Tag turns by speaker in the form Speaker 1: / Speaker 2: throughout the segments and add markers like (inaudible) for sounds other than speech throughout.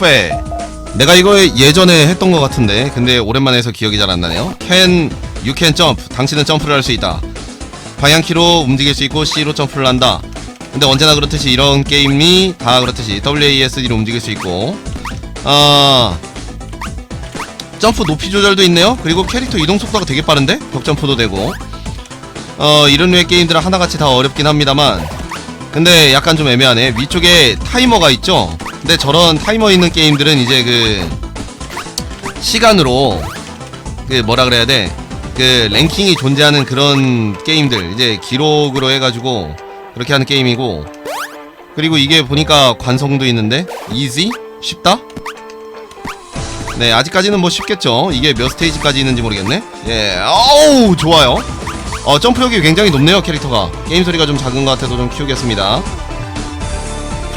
Speaker 1: 페 내가 이거 예전에 했던 것 같은데 근데 오랜만에 해서 기억이 잘 안 나네요. Can you can jump. 당신은 점프를 할 수 있다. 방향키로 움직일 수 있고 C로 점프를 한다. 근데 언제나 그렇듯이 이런 게임이 다 그렇듯이 WASD로 움직일 수 있고. 아 점프 높이 조절도 있네요. 그리고 캐릭터 이동 속도가 되게 빠른데? 벽 점프도 되고. 어 이런 류의 게임들은 하나같이 다 어렵긴 합니다만. 근데 약간 좀 애매하네. 위쪽에 타이머가 있죠 근데 저런 타이머 있는 게임들은 이제 그 시간으로 그 뭐라 그래야 돼? 그 랭킹이 존재하는 그런 게임들 이제 기록으로 해가지고 그렇게 하는 게임이고. 그리고 이게 보니까 관성도 있는데? 이지? 쉽다? 네 아직까지는 뭐 쉽겠죠. 이게 몇 스테이지까지 있는지 모르겠네. 예 어우 좋아요. 어 점프력이 굉장히 높네요 캐릭터가. 게임 소리가 좀 작은 것 같아서 좀 키우겠습니다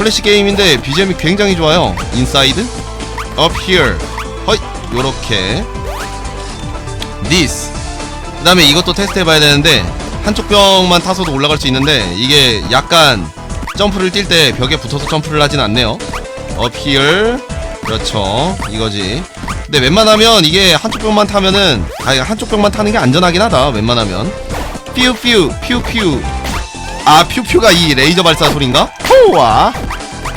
Speaker 1: 플래시 게임인데 BGM이 굉장히 좋아요. 인사이드 up here. 허이 요렇게. This. 그 다음에 이것도 테스트 해봐야 되는데 한쪽 벽만 타서도 올라갈 수 있는데 이게 약간 점프를 뛸 때 벽에 붙어서 점프를 하진 않네요. Up here. 그렇죠. 이거지. 근데 웬만하면 이게 한쪽 벽만 타면은 아니 한쪽 벽만 타는 게 안전하긴 하다 웬만하면. 퓨퓨 퓨퓨 아 퓨퓨가 이 레이저 발사 소린가? 호와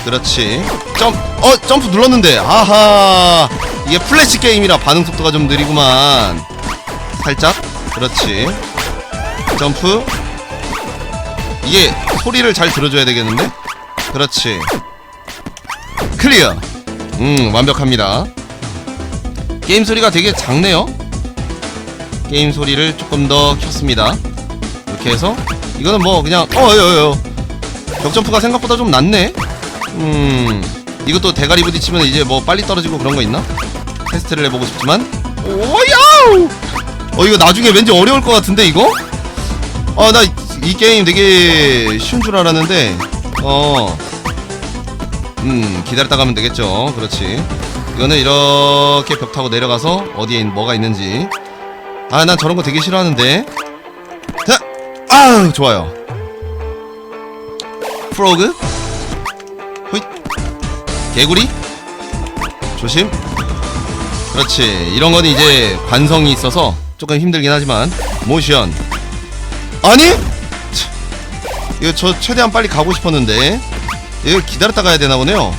Speaker 1: 그렇지. 점, 어 점프 눌렀는데 아하. 이게 플래시 게임이라 반응 속도가 좀 느리구만. 살짝? 그렇지. 점프. 이게 소리를 잘 들어줘야 되겠는데? 그렇지. 클리어. 음 완벽합니다. 게임 소리가 되게 작네요. 게임 소리를 조금 더 켰습니다. 이렇게 해서 이거는 뭐 그냥 어여여 벽점프가 생각보다 좀 낮네 음 이것도 대가리 부딪히면 이제 뭐 빨리 떨어지고 그런 거 있나? 테스트를 해보고 싶지만. 오야우! 어 이거 나중에 왠지 어려울 것 같은데 이거? 어 나 이 게임 되게 쉬운 줄 알았는데. 어. 음 기다렸다 가면 되겠죠. 그렇지. 이거는 이렇게 벽 타고 내려가서 어디에 있- 뭐가 있는지. 아 난 저런 거 되게 싫어하는데. 자, 아 좋아요. 프로그 개구리? 조심. 그렇지. 이런 건 이제 관성이 있어서 조금 힘들긴 하지만 모션. 아니? 참, 이거 저 최대한 빨리 가고 싶었는데 이거 기다렸다 가야 되나 보네요.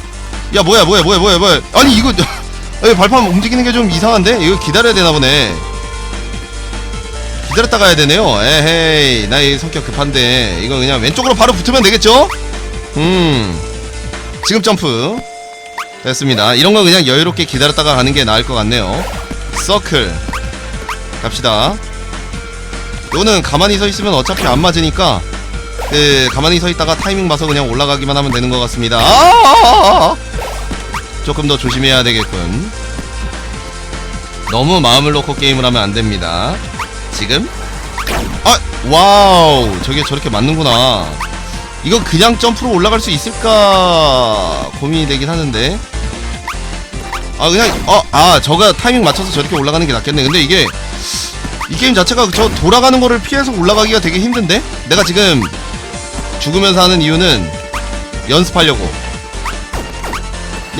Speaker 1: 야 뭐야 뭐야 뭐야 뭐야 뭐야. 아니 이거 (laughs) 발판 움직이는 게 좀 이상한데? 이거 기다려야 되나 보네. 기다렸다 가야 되네요. 에헤이 나이 성격 급한데. 이거 그냥 왼쪽으로 바로 붙으면 되겠죠? 음. 지금 점프 됐습니다. 이런 거 그냥 여유롭게 기다렸다가 가는 게 나을 것 같네요. 서클. 갑시다. 요거는 가만히 서 있으면 어차피 안 맞으니까 그 가만히 서 있다가 타이밍 봐서 그냥 올라가기만 하면 되는 것 같습니다. 아! 조금 더 조심해야 되겠군. 너무 마음을 놓고 게임을 하면 안 됩니다. 지금? 아! 와우! 저게 저렇게 맞는구나 이거 그냥 점프로 올라갈 수 있을까 고민이 되긴 하는데. 아 그냥 어 아 저가 타이밍 맞춰서 저렇게 올라가는 게 낫겠네. 근데 이게 이 게임 자체가 저 돌아가는 거를 피해서 올라가기가 되게 힘든데? 내가 지금 죽으면서 하는 이유는 연습하려고.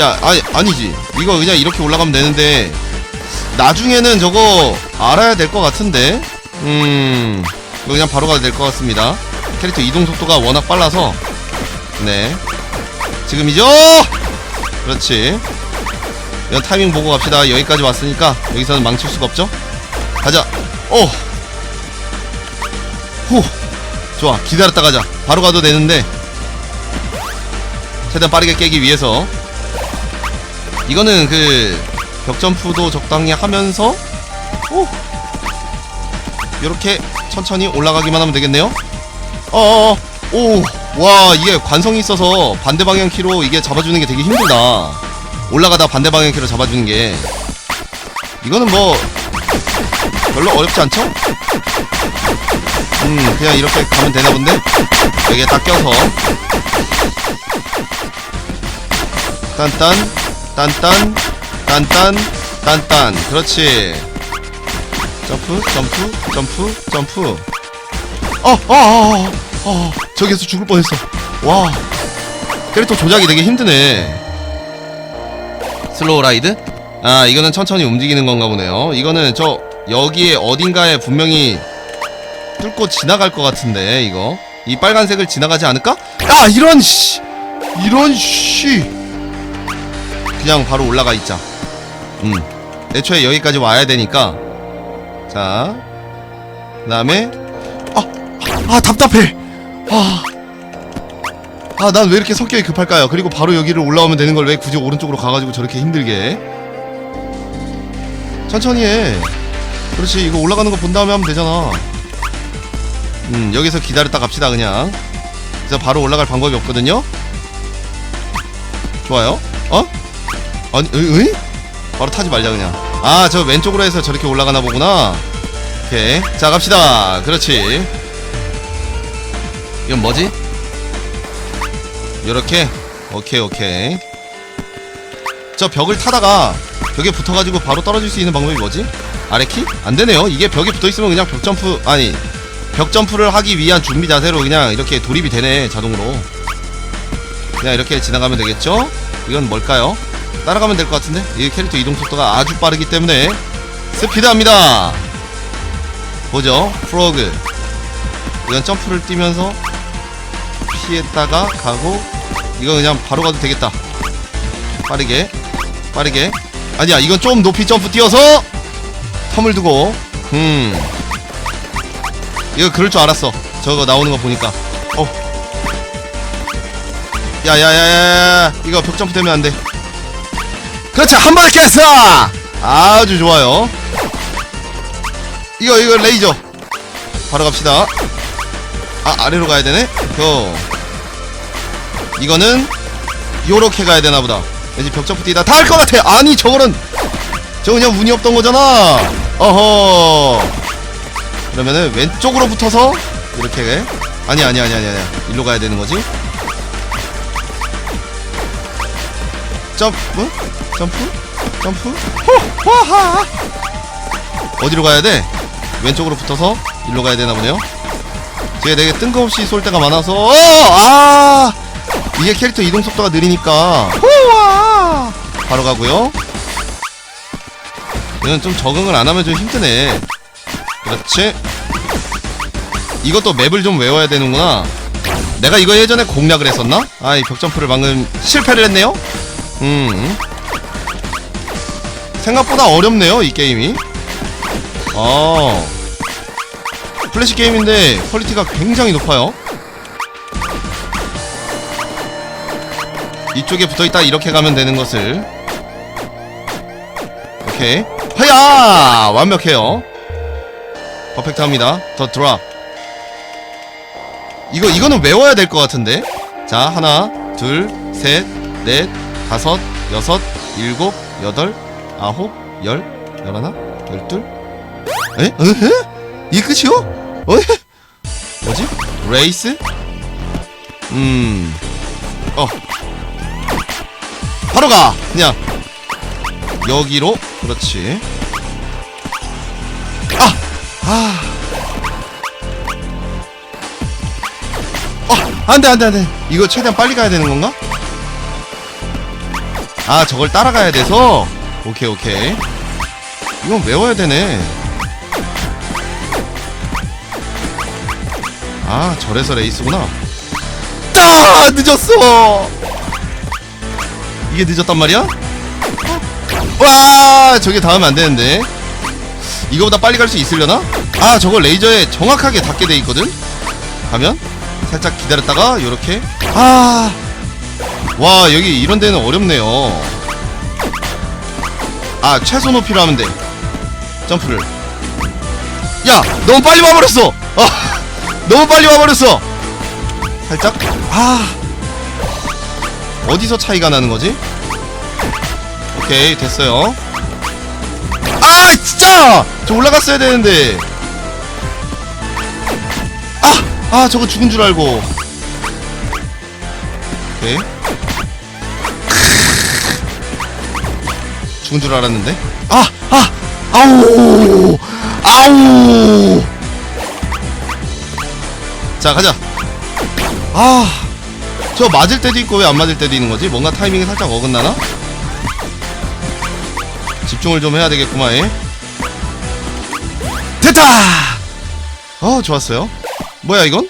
Speaker 1: 야 아니 아니지. 이거 그냥 이렇게 올라가면 되는데 나중에는 저거 알아야 될 것 같은데? 음 그냥 바로 가도 될 것 같습니다 캐릭터 이동 속도가 워낙 빨라서. 네. 지금이죠? 그렇지. 이건 타이밍 보고 갑시다. 여기까지 왔으니까 여기서는 망칠 수가 없죠? 가자. 오! 후. 좋아. 기다렸다 가자. 바로 가도 되는데. 최대한 빠르게 깨기 위해서. 이거는 그 벽점프도 적당히 하면서. 오! 이렇게 천천히 올라가기만 하면 되겠네요 어어어. 오 와 이게 관성이 있어서 반대 방향 키로 이게 잡아주는 게 되게 힘들다. 올라가다 반대 방향 키로 잡아주는 게. 이거는 뭐 별로 어렵지 않죠? 음 그냥 이렇게 가면 되나 본데? 여기에 딱 껴서. 딴딴 딴딴 딴딴 딴딴. 그렇지. 점프 점프 점프 점프 어어어 어 어, 저기서 죽을 뻔했어. 와. 캐릭터 조작이 되게 힘드네. 슬로우 라이드? 아 이거는 천천히 움직이는 건가 보네요. 이거는 저 여기에 어딘가에 분명히 뚫고 지나갈 것 같은데 이거. 이 빨간색을 지나가지 않을까? 아 이런 씨! 이런 씨! 그냥 바로 올라가 있자. 음. 애초에 여기까지 와야 되니까. 자. 그 다음에 아, 아 답답해 아 아, 난 왜 이렇게 성격이 급할까요? 그리고 바로 여기를 올라오면 되는 걸 왜 굳이 오른쪽으로 가가지고 저렇게 힘들게 해? 천천히 해. 그렇지, 이거 올라가는 거 본 다음에 하면 되잖아. 음, 여기서 기다렸다 갑시다, 그냥. 그래서 바로 올라갈 방법이 없거든요? 좋아요. 어? 아니, 으, 으이? 바로 타지 말자, 그냥. 아, 저 왼쪽으로 해서 저렇게 올라가나 보구나. 오케이. 자, 갑시다. 그렇지. 이건 뭐지? 요렇게 오케이 오케이 저 벽을 타다가 벽에 붙어가지고 바로 떨어질 수 있는 방법이 뭐지? 아래키? 안되네요 이게 벽에 붙어있으면 그냥 벽 점프 아니 벽 점프를 하기 위한 준비 자세로 그냥 이렇게 돌입이 되네 자동으로 그냥 이렇게 지나가면 되겠죠? 이건 뭘까요? 따라가면 될 것 같은데 이 캐릭터 이동 속도가 아주 빠르기 때문에 스피드합니다 보죠 프로그 이건 점프를 뛰면서 피했다가 가고 이거 그냥 바로 가도 되겠다. 빠르게 빠르게. 아니야 이건 좀 높이 점프 뛰어서 텀을 두고. 음. 이거 그럴 줄 알았어. 저거 나오는 거 보니까. 어. 야야야야야 이거 벽 점프 되면 안돼. 그렇지 한 번에 깼어. 아주 좋아요. 이거 이거 레이저. 바로 갑시다. 아 아래로 가야 되네? 저 이거는 요렇게 가야 되나 보다. 왠지 벽 점프 뛰다 닿을 것 같아. 아니 저거는 저 그냥 운이 없던 거잖아. 어허. 그러면은 왼쪽으로 붙어서 이렇게. 아니 아니 아니 아니 아니. 일로 가야 되는 거지? 점프? 점프? 점프? 호화하! 어디로 가야 돼? 왼쪽으로 붙어서 일로 가야 되나 보네요. 제가 되게 뜬금없이 쏠 때가 많아서. 어, 아 이게 캐릭터 이동 속도가 느리니까. 호와! 바로 가고요. 이건 좀 적응을 안 하면 좀 힘드네. 그렇지. 이것도 맵을 좀 외워야 되는구나. 내가 이거 예전에 공략을 했었나? 아이 벽점프를 방금 실패를 했네요? 음. 생각보다 어렵네요 이 게임이. 어. 플래시 게임인데 퀄리티가 굉장히 높아요 이쪽에 붙어있다 이렇게 가면 되는 것을 오케이 하야 완벽해요 퍼펙트합니다 더 드랍 이거 이거는 외워야 될 것 같은데 자 하나 둘셋넷 다섯 여섯 일곱 여덟 아홉 열 열하나 열둘 에? 에? 이 끝이요? 어? 뭐지? 레이스? 음. 어. 바로 가! 그냥. 여기로. 그렇지. 아! 아. 어! 안 돼, 안 돼, 안 돼. 이거 최대한 빨리 가야 되는 건가? 아, 저걸 따라가야 돼서? 오케이, 오케이. 이건 외워야 되네. 아 저래서 레이스구나 아 늦었어 이게 늦었단 말이야? 와 저게 닿으면 안 되는데. 이거보다 빨리 갈 수 있으려나? 아 저거 레이저에 정확하게 닿게 돼 있거든? 가면? 살짝 기다렸다가 요렇게. 아 와 여기 이런 데는 어렵네요. 아 최소 높이로 하면 돼. 점프를. 야 너무 빨리 와버렸어! 아 (laughs) 너무 빨리 와버렸어! 살짝. 아 어디서 차이가 나는 거지? 오케이 됐어요 아 진짜 저 올라갔어야 되는데 아! 아 저거 죽은 줄 알고 오케이 죽은 줄 알았는데 아! 아! 아우! 아우! 자 가자 아 저 맞을 때도 있고 왜 안 맞을 때도 있는 거지? 뭔가 타이밍이 살짝 어긋나나? 집중을 좀 해야 되겠구만 예. 됐다 어 좋았어요 뭐야 이건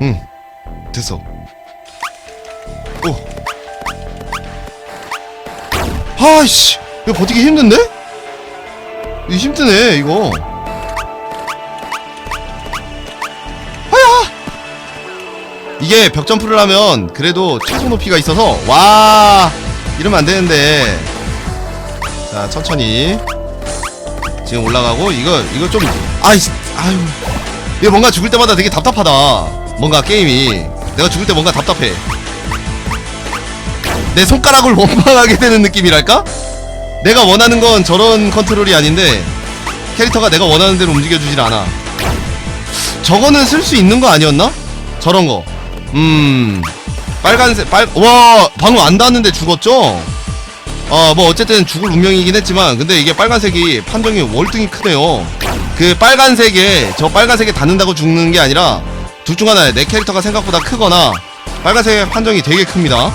Speaker 1: 응 됐어 오 아이씨 이거 버티기 힘든데? 이거 힘드네 이거 이게 벽 점프를 하면 그래도 최소 높이가 있어서 와! 이러면 안 되는데. 자 천천히. 지금 올라가고 이거 이거 좀 아이 아유. 이거 뭔가 죽을 때마다 되게 답답하다. 뭔가 게임이. 내가 죽을 때 뭔가 답답해. 내 손가락을 (laughs) 원망하게 되는 느낌이랄까? 내가 원하는 건 저런 컨트롤이 아닌데 캐릭터가 내가 원하는 대로 움직여주질 않아. 저거는 쓸 수 있는 거 아니었나? 저런 거. 음. 빨간색, 빨, 와, 방금 안 닿았는데 죽었죠? 어, 뭐, 어쨌든 죽을 운명이긴 했지만, 근데 이게 빨간색이 판정이 월등히 크네요. 그 빨간색에, 저 빨간색에 닿는다고 죽는 게 아니라, 둘 중 하나에 내 캐릭터가 생각보다 크거나, 빨간색 판정이 되게 큽니다.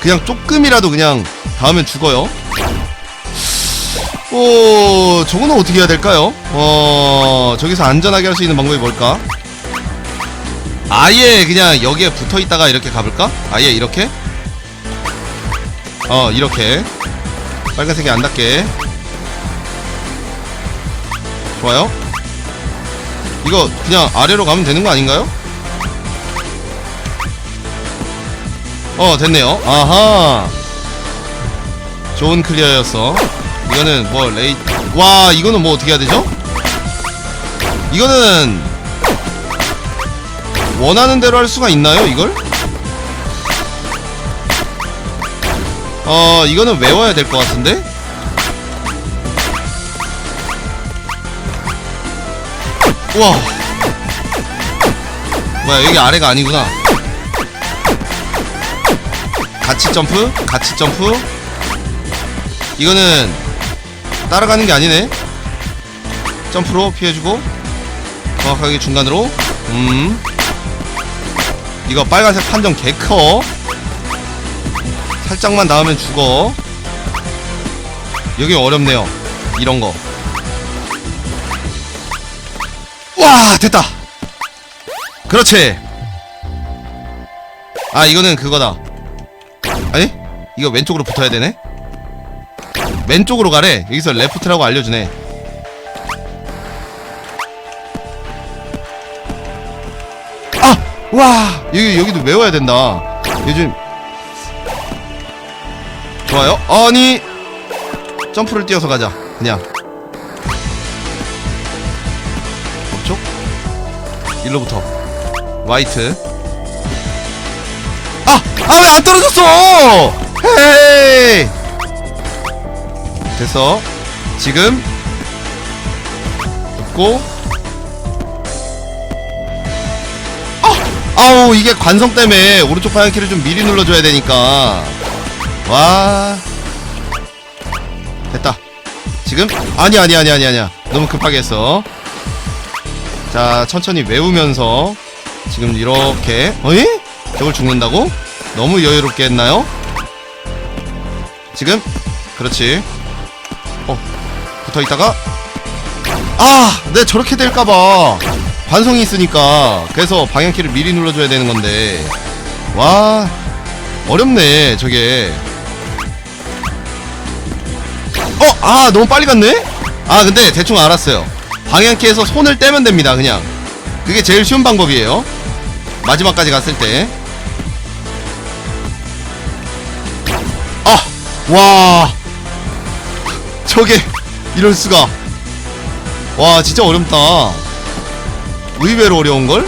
Speaker 1: 그냥 조금이라도 그냥 닿으면 죽어요. 어, 저거는 어떻게 해야 될까요? 어, 저기서 안전하게 할 수 있는 방법이 뭘까? 아예 그냥 여기에 붙어 있다가 이렇게 가볼까? 아예 이렇게? 어, 이렇게. 빨간색이 안 닿게. 좋아요. 이거 그냥 아래로 가면 되는 거 아닌가요? 어, 됐네요. 아하. 좋은 클리어였어. 이거는 뭐 레이 와 이거는 뭐 어떻게 해야 되죠? 이거는 원하는 대로 할 수가 있나요 이걸? 어 이거는 외워야 될 것 같은데? 우와. 뭐야 여기 아래가 아니구나. 같이 점프? 같이 점프? 이거는 따라가는 게 아니네. 점프로 피해주고 정확하게 중간으로. 음 이거 빨간색 판정 개커. 살짝만 닿으면 죽어. 여기 어렵네요. 이런거. 와 됐다. 그렇지. 아 이거는 그거다. 아니? 이거 왼쪽으로 붙어야 되네? 왼쪽으로 가래. 여기서 레프트라고 알려주네 와 여기 여기도 외워야 된다. 요즘. 좋아요. 아니 점프를 뛰어서 가자. 그냥. 오른쪽. 일로부터. 화이트. 아! 아 왜 안 떨어졌어? 헤이! 됐어. 지금. 붙고 아우 이게 관성 때문에 오른쪽 방향키를 좀 미리 눌러줘야 되니까. 와. 됐다. 지금? 아니 아니 아니 아니 아니야. 너무 급하게 했어. 자 천천히 외우면서 지금 이렇게 어이? 저걸 죽는다고? 너무 여유롭게 했나요? 지금? 그렇지. 어 붙어 있다가. 아, 내 저렇게 될까봐 반성이 있으니까 그래서 방향키를 미리 눌러줘야 되는 건데. 와 어렵네 저게. 어, 아 너무 빨리 갔네? 아 근데 대충 알았어요. 방향키에서 손을 떼면 됩니다 그냥. 그게 제일 쉬운 방법이에요. 마지막까지 갔을 때. 아, 와. 저게 이럴 수가. 와 진짜 어렵다 의외로 어려운걸?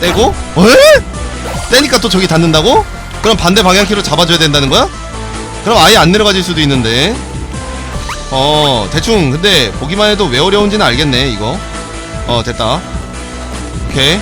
Speaker 1: 떼고? 에? 떼니까 또 저기 닿는다고? 그럼 반대 방향키로 잡아줘야 된다는 거야? 그럼 아예 안 내려가질 수도 있는데 어 대충 근데 보기만 해도 왜 어려운지는 알겠네 이거 어 됐다 오케이